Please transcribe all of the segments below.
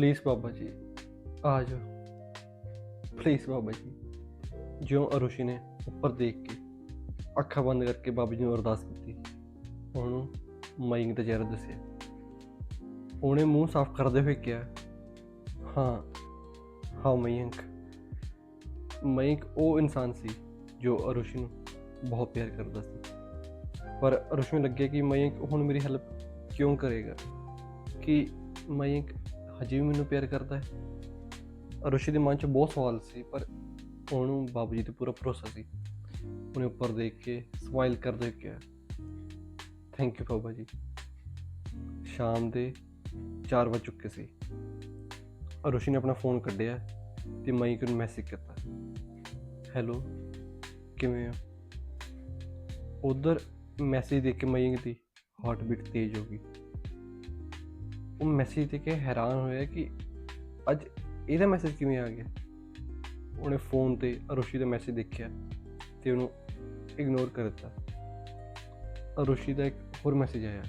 Please Baba ji. ਆ ਜਾਓ। Please Baba ji. ਜਿਉਂ ਅਰੁਸ਼ੀ ਨੇ ਉੱਪਰ ਦੇਖ ਕੇ ਅੱਖਾਂ ਬੰਦ ਕਰਕੇ ਬਾਬਾ ਜੀ ਨੂੰ ਅਰਦਾਸ ਕੀਤੀ। ਉਹਨੂੰ ਮਾਇੰਗ ਦਾ ਚਿਹਰਾ ਦੱਸਿਆ। ਉਹਨੇ ਮੂੰਹ ਸਾਫ਼ ਕਰਦੇ ਹੋਏ ਕਿਹਾ, ਹਾਂ ਹਾਂ ਮਯੰਕ ਮਯੰਕ ਉਹ ਇਨਸਾਨ ਸੀ ਜੋ ਅਰੁਸ਼ੀ ਨੂੰ ਬਹੁਤ ਪਿਆਰ ਕਰਦਾ ਸੀ। ਪਰ ਅਰੁਸ਼ੀ ਨੂੰ ਲੱਗਿਆ ਕਿ ਮਯੰਕ ਹੁਣ ਮੇਰੀ ਹੈਲਪ ਕਿਉਂ ਕਰੇਗਾ? ਕਿ ਮਯੰਕ ਅਜੇ ਵੀ ਮੈਨੂੰ ਪਿਆਰ ਕਰਦਾ ਹੈ। ਅਰੁਸ਼ੀ ਦੇ ਮਨ 'ਚ ਬਹੁਤ ਸਵਾਲ ਸੀ, ਪਰ ਉਹਨੂੰ ਬਾਬੂ ਜੀ ਤੇ ਪੂਰਾ ਭਰੋਸਾ ਸੀ। ਉਹਨੇ ਉੱਪਰ ਦੇਖ ਕੇ ਸਮਾਈਲ ਕਰਦੇ ਹੋਏ ਕਿਹਾ ਥੈਂਕ ਯੂ ਬਾਬਾ ਜੀ। ਸ਼ਾਮ ਦੇ 4 ਵਜ ਚੁੱਕੇ ਸੀ। ਅਰੁਸ਼ੀ ਨੇ ਆਪਣਾ ਫੋਨ ਕੱਢਿਆ ਤੇ ਮਯੰਕ ਨੂੰ ਮੈਸੇਜ ਕੀਤਾ ਹੈਲੋ ਕਿਵੇਂ ਹੋ? ਉਧਰ ਮੈਸੇਜ ਦੇਖ ਕੇ ਮਯੰਕ ਦੀ ਹਾਰਟ ਬੀਟ ਤੇਜ਼ ਹੋ ਗਈ। ਉਹ ਮੈਸੇਜ ਦੇਖ ਕੇ ਹੈਰਾਨ ਹੋਇਆ ਕਿ ਅੱਜ ਇਹਦਾ ਮੈਸੇਜ ਕਿਵੇਂ ਆ ਗਿਆ? ਉਹਨੇ ਫੋਨ ਤੇ ਅਰੁਸ਼ੀ ਦਾ ਮੈਸੇਜ ਦੇਖਿਆ ਤੇ ਉਹਨੂੰ ਇਗਨੋਰ ਕਰ ਦਿੱਤਾ। ਅਰੁਸ਼ੀ ਦਾ ਇੱਕ ਹੋਰ ਮੈਸੇਜ ਆਇਆ।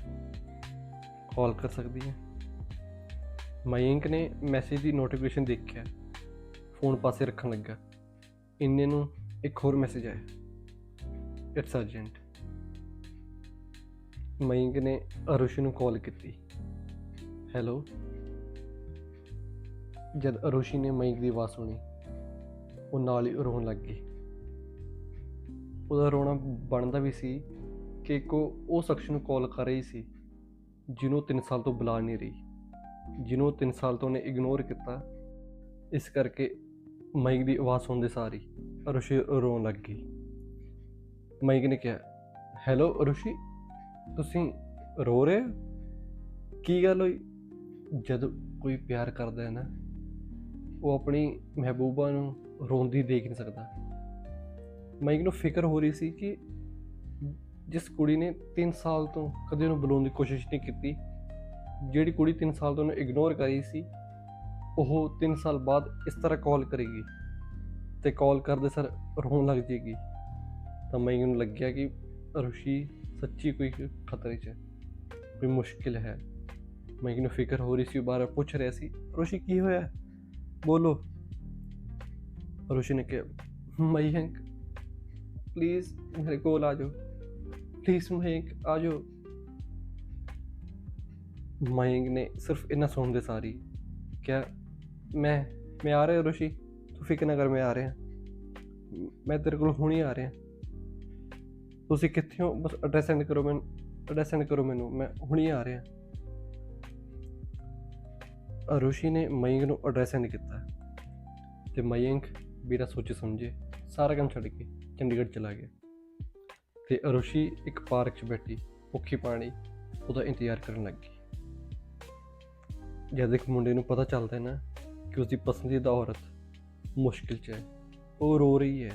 ਕਾਲ ਕਰ ਸਕਦੀ ਹੈ? ਮਯੰਕ ਨੇ ਮੈਸੇਜ ਦੀ ਨੋਟੀਫਿਕੇਸ਼ਨ ਦੇਖਿਆ। ਫੋਨ ਪਾਸੇ ਰੱਖਣ ਲੱਗਾ। ਇੰਨੇ ਨੂੰ ਇੱਕ ਹੋਰ ਮੈਸੇਜ ਆਇਆ। ਇਟਸ ਅਰਜੈਂਟ ਮਯੰਕ ਨੇ ਅਰੁਸ਼ੀ ਨੂੰ ਕਾਲ ਕੀਤੀ। ਹੈਲੋ। ਜਦ ਅਰੁਸ਼ੀ ਨੇ ਮਯੰਕ ਦੀ ਆਵਾਜ਼ ਸੁਣੀ, ਉਹ ਨਾਲ ਹੀ ਰੋਣ ਲੱਗ ਗਈ। ਉਹਦਾ ਰੋਣਾ ਬਣਦਾ ਵੀ ਸੀ ਕਿ ਕੋ ਉਹ ਸ਼ਖਸ ਨੂੰ ਕਾਲ ਕਰ ਰਹੀ ਸੀ, ਜਿਹਨੂੰ 3 ਸਾਲ ਤੋਂ ਬੁਲਾ ਨਹੀਂ ਰਹੀ, ਜਿਹਨੂੰ 3 ਸਾਲ ਤੋਂ ਉਹਨੇ ਇਗਨੋਰ ਕੀਤਾ। ਇਸ ਕਰਕੇ ਮਯੰਕ ਦੀ ਆਵਾਜ਼ ਸੁਣਦੇ ਸਾਰੀ ਅਰੁਸ਼ੀ ਰੋਣ ਲੱਗ ਗਈ। ਮਯੰਕ ਨੇ ਕਿਹਾ, ਹੈਲੋ ਅਰੁਸ਼ੀ, ਤੁਸੀਂ ਰੋ ਰਹੇ ਹੋ? ਕੀ ਗੱਲ ਹੋਈ? ਜਦ ਕੋਈ ਪਿਆਰ ਕਰਦਾ ਹੈ ਨਾ, ਉਹ ਆਪਣੀ ਮਹਿਬੂਬਾ ਨੂੰ ਰੋਂਦੀ ਦੇਖ ਨਹੀਂ ਸਕਦਾ। ਮਾਈਕ ਨੂੰ ਫਿਕਰ ਹੋ ਰਹੀ ਸੀ ਕਿ ਜਿਸ ਕੁੜੀ ਨੇ 3 ਸਾਲ ਤੋਂ ਕਦੇ ਉਹਨੂੰ ਬੁਲਾਉਣ ਦੀ ਕੋਸ਼ਿਸ਼ ਨਹੀਂ ਕੀਤੀ, ਜਿਹੜੀ ਕੁੜੀ 3 ਸਾਲ ਤੋਂ ਉਹਨੂੰ ਇਗਨੋਰ ਕਰੀ ਸੀ, ਉਹ 3 ਸਾਲ ਬਾਅਦ ਇਸ ਤਰ੍ਹਾਂ ਕਾਲ ਕਰੇਗੀ ਤੇ ਕਾਲ ਕਰਦੇ ਸਰ ਰੋਣ ਲੱਗ ਜੇਗੀ। ਤਾਂ ਮਯੰਕ ਨੂੰ ਲੱਗਿਆ ਕਿ ਰੁਸ਼ੀ ਸੱਚੀ ਕੋਈ ਖਤਰੇ 'ਚ ਹੈ, ਕੋਈ ਮੁਸ਼ਕਿਲ ਹੈ। ਮਯੰਕ ਨੂੰ ਫਿਕਰ ਹੋ ਰਹੀ ਸੀ ਉਹ ਬਾਰ ਪੁੱਛ ਰਿਹਾ ਸੀ ਰੋਸ਼ੀ ਕੀ ਹੋਇਆ ਬੋਲੋ ਰੋਸ਼ੀ ਨੇ ਕਿਹਾ ਮਯੰਕ ਪਲੀਜ਼ ਮੇਰੇ ਕੋਲ ਆ ਜਾਓ ਪਲੀਜ਼ ਮਯੰਕ ਆ ਜਾਓ ਮਯੰਕ ਨੇ ਸਿਰਫ ਇੰਨਾ ਸੁਣਦੇ ਸਾਰੀ ਕਿਹਾ ਮੈਂ ਮੈਂ ਆ ਰਿਹਾ ਰੋਸ਼ੀ ਤੂੰ ਫਿਕਰ ਨਾ ਕਰ ਮੈਂ ਆ ਰਿਹਾ ਮੈਂ ਤੇਰੇ ਕੋਲ ਹੁਣੀ ਆ ਰਿਹਾ ਤੁਸੀਂ ਕਿੱਥੇ ਹੋ ਬਸ ਐਡਰੈਸ ਸੈਂਡ ਕਰੋ ਮੈਨੂੰ ਐਡਰੈਸ ਸੈਂਡ ਕਰੋ ਮੈਨੂੰ ਮੈਂ ਹੁਣੀ ਆ ਰਿਹਾ ਅਰੁਸ਼ੀ ਨੇ ਮਯੰਕ ਨੂੰ ਐਡਰੈਸ ਸੈਂਡ ਕੀਤਾ ਤੇ ਮਯੰਕ ਬਿਨਾਂ ਸੋਚੇ ਸਮਝੇ, ਸਾਰਾ ਕੰਮ ਛੱਡ ਕੇ ਚੰਡੀਗੜ੍ਹ ਚਲਾ ਗਿਆ। ਤੇ ਅਰੁਸ਼ੀ ਇੱਕ ਪਾਰਕ 'ਚ ਬੈਠੀ, ਭੁੱਖੀ ਪਾਣੀ ਉਹਦਾ ਇੰਤਜ਼ਾਰ ਕਰਨ ਲੱਗੀ ਗਈ। ਜਦ ਇੱਕ ਮੁੰਡੇ ਨੂੰ ਪਤਾ ਚੱਲਦਾ ਹੈ ਨਾ ਕਿ ਉਸਦੀ ਪਸੰਦੀਦਾ ਔਰਤ ਮੁਸ਼ਕਿਲ 'ਚ ਹੈ, ਉਹ ਰੋ ਰਹੀ ਹੈ,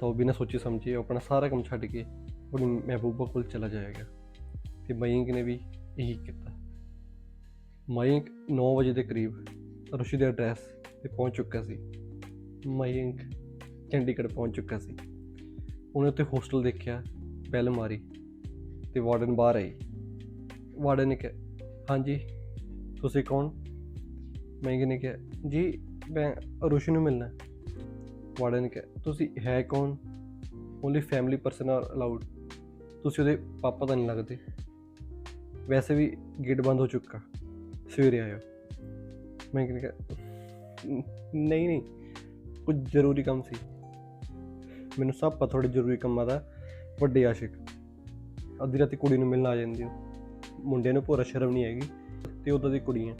ਤਾਂ ਉਹ ਬਿਨਾਂ ਸੋਚੇ ਸਮਝੇ ਆਪਣਾ ਸਾਰਾ ਕੰਮ ਛੱਡ ਕੇ ਆਪਣੀ ਮਹਿਬੂਬਾ ਕੋਲ ਚਲਾ ਜਾਏਗਾ। ਤੇ ਮਯੰਕ ਨੇ ਵੀ ਇਹੀ ਕੀਤਾ। ਮਯੰਕ 9 ਵਜੇ ਦੇ ਕਰੀਬ ਰੁਸ਼ੀ ਦੇ ਐਡਰੈਸ ਤੇ ਪਹੁੰਚ ਚੁੱਕਾ ਸੀ। ਮਯੰਕ ਚੰਡੀਗੜ੍ਹ ਪਹੁੰਚ ਚੁੱਕਾ ਸੀ। ਉਹਨੇ ਉੱਥੇ ਹੋਸਟਲ ਦੇਖਿਆ ਬੈਲ ਮਾਰੀ ਤੇ ਵਾਰਡਨ ਬਾਹਰ ਆਈ। ਵਾਰਡਨ ਨੇ ਕਿਹਾ, ਹਾਂਜੀ, ਤੁਸੀਂ ਕੌਣ? ਮਯੰਕ ਨੇ ਕਿਹਾ, ਜੀ, ਮੈਂ ਰੁਸ਼ੀ ਨੂੰ ਮਿਲਣਾ ਹੈ। ਵਾਰਡਨ ਨੇ ਕਿਹਾ, ਤੁਸੀਂ ਹੈ ਕੌਣ? Only family person are allowed ਤੁਸੀਂ ਉਹਦੇ ਪਾਪਾ ਤਾਂ ਨਹੀਂ ਲੱਗਦੇ? ਵੈਸੇ ਵੀ ਗੇਟ ਬੰਦ ਹੋ ਚੁੱਕਾ। ਸਵੇਰੇ ਆਇਓ। ਮੈਂ ਕਿਹਾ, "ਨ- ਨਹੀਂ ਨਹੀਂ, ਕੁਝ ਜ਼ਰੂਰੀ ਕੰਮ ਸੀ। ਮੈਨੂੰ ਸਭ ਪਤਾ ਤੁਹਾਡੇ ਜ਼ਰੂਰੀ ਕੰਮਾਂ ਦਾ, ਵੱਡੇ ਆਸ਼ਿਕ। ਅੱਧੀ ਰਾਤੀ ਕੁੜੀ ਨੂੰ ਮਿਲਣ ਆ ਜਾਂਦੀ ਹੋ। ਮੁੰਡਿਆਂ ਨੂੰ ਪੂਰਾ ਸ਼ਰਮ ਨਹੀਂ ਹੈਗੀ ਤੇ ਉਦੋਂ ਦੀ ਕੁੜੀ ਹੈ।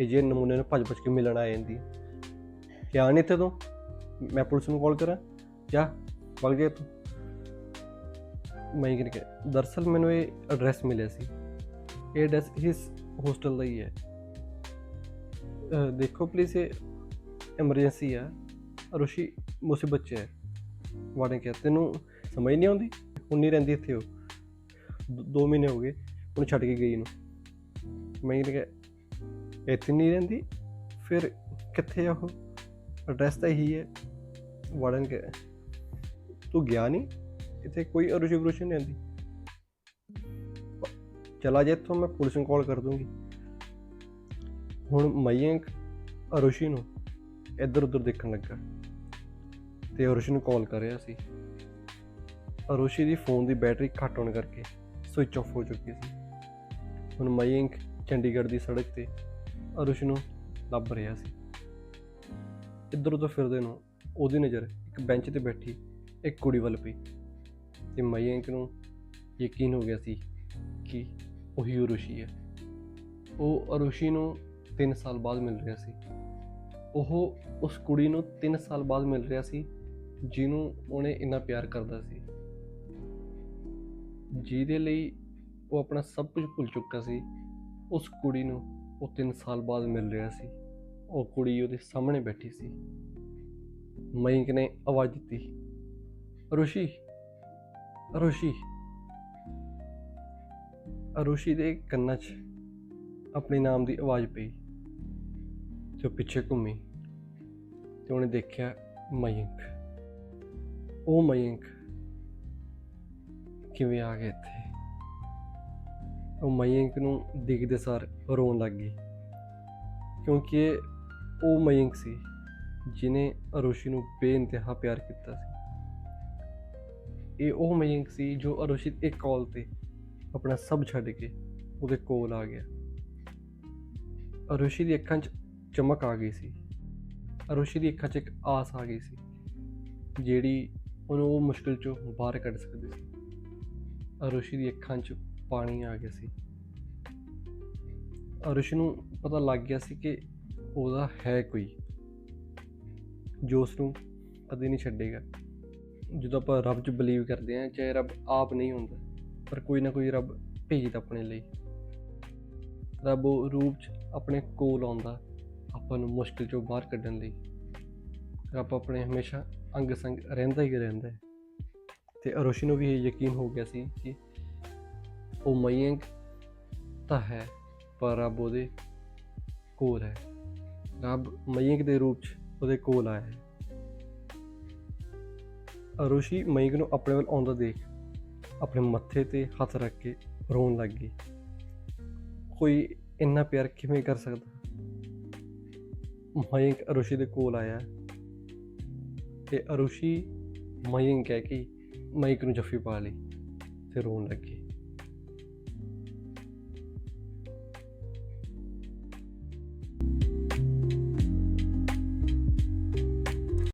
ਇਹ ਜੇ ਨਮੂਨੇ ਨੂੰ ਭੱਜ ਭੱਜ ਕੇ ਮਿਲਣ ਆ ਜਾਂਦੀ ਕਿਆ ਨਹੀਂ ਇੱਥੇ ਤੂੰ? ਮੈਂ ਪੁਲਿਸ ਨੂੰ ਕਾਲ ਕਰਾਂ? ਜਾ, ਵਗ ਜਾ ਤੂੰ ਮੈਂ ਕਿਹਾ ਕਿ ਦਰਸਲ ਮੈਨੂੰ ਇਹ ਐਡਰੈਸ ਮਿਲਿਆ ਸੀ। ਇਹ ਐਡਰੈਸ ਇਸ ਹੋਸਟਲ ਦਾ ਹੀ ਹੈ। ਦੇਖੋ ਪਲੀਜ਼ ਇਹ ਐਮਰਜੈਂਸੀ ਆ। ਰੁਸ਼ੀ ਮੁਸੀਬਤ 'ਚ ਹੈ ਵਾੜੇ ਕਿਹਾ, ਤੈਨੂੰ ਸਮਝ ਨਹੀਂ ਆਉਂਦੀ? ਹੁਣ ਨਹੀਂ ਰਹਿੰਦੀ ਇੱਥੇ ਉਹ। 2 ਮਹੀਨੇ ਹੋ ਗਏ ਉਹਨੂੰ ਛੱਡ ਕੇ ਗਈ ਨੂੰ ਮੈਂ ਕਿਹਾ, ਇੱਥੇ ਨਹੀਂ ਰਹਿੰਦੀ, ਫਿਰ ਕਿੱਥੇ ਆ ਉਹ? ਐਡਰੈਸ ਤਾਂ ਇਹੀ ਹੈ। ਵਾੜਨ ਕੇ ਤੂੰ ਗਿਆ ਨਹੀਂ? ਇੱਥੇ ਕੋਈ ਅਰੁਸ਼ੀ ਬਰੁਸ਼ੀ ਨਹੀਂ ਆਂਦੀ ਚਲਾ ਜੇ ਇੱਥੋਂ ਮੈਂ ਪੁਲਿਸ ਨੂੰ ਕਾਲ ਕਰ ਦੂੰਗੀ ਹੁਣ ਮਯੰਕ ਅਰੁਸ਼ੀ ਨੂੰ ਇੱਧਰ ਉੱਧਰ ਦੇਖਣ ਲੱਗਾ ਤੇ ਅਰੁਸ਼ੀ ਨੂੰ ਕਾਲ ਕਰ ਰਿਹਾ ਸੀ ਅਰੁਸ਼ੀ ਦੀ ਫੋਨ ਦੀ ਬੈਟਰੀ ਘੱਟ ਹੋਣ ਕਰਕੇ ਸਵਿਚ ਆਫ ਹੋ ਚੁੱਕੀ ਸੀ ਹੁਣ ਮਯੰਕ ਚੰਡੀਗੜ੍ਹ ਦੀ ਸੜਕ ਤੇ ਅਰੁਸ਼ੀ ਨੂੰ ਲੱਭ ਰਿਹਾ ਸੀ ਇੱਧਰ ਉੱਧਰ ਫਿਰਦੇ ਨੂੰ ਉਹਦੀ ਨਜ਼ਰ ਇੱਕ ਬੈਂਚ ਤੇ ਬੈਠੀ ਇੱਕ ਕੁੜੀ ਵੱਲ ਪਈ ਤੇ ਮਯੰਕ ਨੂੰ ਯਕੀਨ ਹੋ ਗਿਆ ਸੀ ਕਿ ਉਹੀ ਅਰੁਸ਼ੀ ਹੈ। ਉਹ ਅਰੁਸ਼ੀ ਨੂੰ 3 ਸਾਲ ਬਾਅਦ ਮਿਲ ਰਿਹਾ ਸੀ। ਉਹ ਉਸ ਕੁੜੀ ਨੂੰ 3 ਸਾਲ ਬਾਅਦ ਮਿਲ ਰਿਹਾ ਸੀ, ਜਿਹਨੂੰ ਉਹਨੇ ਇੰਨਾ ਪਿਆਰ ਕਰਦਾ ਸੀ। ਜਿਹਦੇ ਲਈ ਉਹ ਆਪਣਾ ਸਭ ਕੁਝ ਭੁੱਲ ਚੁੱਕਾ ਸੀ। ਉਸ ਕੁੜੀ ਨੂੰ ਉਹ 3 ਸਾਲ ਬਾਅਦ ਮਿਲ ਰਿਹਾ ਸੀ। ਉਹ ਕੁੜੀ ਉਹਦੇ ਸਾਹਮਣੇ ਬੈਠੀ ਸੀ। ਮਯੰਕ ਨੇ ਆਵਾਜ਼ ਦਿੱਤੀ, ਅਰੁਸ਼ੀ ਅਰੁਸ਼ੀ। ਅਰੁਸ਼ੀ ਦੇ ਕੰਨਾਂ 'ਚ ਆਪਣੇ ਨਾਮ ਦੀ ਆਵਾਜ਼ ਪਈ। ਤੇ ਉਹ ਪਿੱਛੇ ਘੁੰਮੀ ਤੇ ਉਹਨੇ ਦੇਖਿਆ ਮਯੰਕ। ਉਹ ਮਯੰਕ ਕਿਵੇਂ ਆ ਗਿਆ ਇੱਥੇ? ਉਹ ਮਯੰਕ ਨੂੰ ਦਿਖਦੇ ਸਾਰ ਰੋਣ ਲੱਗ ਗਈ। ਕਿਉਂਕਿ ਇਹ ਉਹ ਮਯੰਕ ਸੀ ਜਿਨੇ ਅਰੁਸ਼ੀ ਨੂੰ ਬੇਇੰਤਹਾ ਪਿਆਰ ਕੀਤਾ ਸੀ। ਇਹ ਉਹ ਮਯੰਕ ਸੀ ਜੋ ਅਰੁਸ਼ੀ ਇੱਕ ਕਾਲ ਤੇ ਆਪਣਾ ਸਭ ਛੱਡ ਕੇ ਉਹਦੇ ਕੋਲ ਆ ਗਿਆ। ਅਰੁਸ਼ੀ ਦੀ ਅੱਖਾਂ 'ਚ ਚਮਕ ਆ ਗਈ ਸੀ। ਅਰੁਸ਼ੀ ਦੀ ਅੱਖਾਂ 'ਚ ਇੱਕ ਆਸ ਆ ਗਈ ਸੀ, ਜਿਹੜੀ ਉਹਨੂੰ ਉਹ ਮੁਸ਼ਕਿਲ 'ਚੋਂ ਬਾਹਰ ਕੱਢ ਸਕਦੀ ਸੀ। ਅਰੁਸ਼ੀ ਦੀ ਅੱਖਾਂ 'ਚ ਪਾਣੀ ਆ ਗਿਆ ਸੀ। ਅਰੁਸ਼ੀ ਨੂੰ ਪਤਾ ਲੱਗ ਗਿਆ ਸੀ ਕਿ ਉਹਦਾ ਹੈ ਕੋਈ। ਜੋ ਉਸ ਨੂੰ ਕਦੇ ਨਹੀਂ ਛੱਡੇਗਾ। ਜਦੋਂ ਆਪਾਂ ਰੱਬ 'ਚ ਬਲੀਵ ਕਰਦੇ ਹਾਂ, ਚਾਹੇ ਰੱਬ ਆਪ ਨਹੀਂ ਹੁੰਦਾ। ਪਰ ਕੋਈ ਨਾ ਕੋਈ ਰੱਬ ਭੇਜਦਾ ਆਪਣੇ ਲਈ। ਰੱਬ ਉਹ ਰੂਪ 'ਚ ਆਪਣੇ ਕੋਲ ਆਉਂਦਾ, ਆਪਾਂ ਨੂੰ ਮੁਸ਼ਕਿਲ 'ਚੋਂ ਬਾਹਰ ਕੱਢਣ ਲਈ। ਰੱਬ ਆਪਣੇ ਹਮੇਸ਼ਾ ਅੰਗ ਸੰਗ ਰਹਿੰਦਾ ਹੀ ਰਹਿੰਦਾ ਹੈ। ਤੇ ਅਰੋਸ਼ੀ ਨੂੰ ਵੀ ਇਹ ਯਕੀਨ ਹੋ ਗਿਆ ਸੀ ਕਿ ਉਹ ਮਯੰਕ ਤਾਂ ਹੈ, ਪਰ ਰੱਬ ਉਹਦੇ ਕੋਲ ਹੈ। ਰੱਬ ਮਯੰਕ ਦੇ ਰੂਪ 'ਚ ਉਹਦੇ ਕੋਲ ਆਇਆ ਹੈ। ਅਰੋਸ਼ੀ ਮਯੰਕ ਨੂੰ ਆਪਣੇ ਵੱਲ ਆਉਂਦਾ ਦੇਖ ਆਪਣੇ ਮੱਥੇ ਤੇ ਹੱਥ ਰੱਖ ਕੇ ਰੋਣ ਲੱਗ ਗਈ। ਕੋਈ ਇੰਨਾ ਪਿਆਰ ਕਿਵੇਂ ਕਰ ਸਕਦਾ? ਮਯੰਕ ਅਰੁਸ਼ੀ ਦੇ ਕੋਲ ਆਇਆ ਤੇ ਅਰੁਸ਼ੀ ਮਯੰਕ ਕਹਿ ਕੇ ਮਯੰਕ ਨੂੰ ਜੱਫੀ ਪਾ ਲਈ ਤੇ ਰੋਣ ਲੱਗੀ।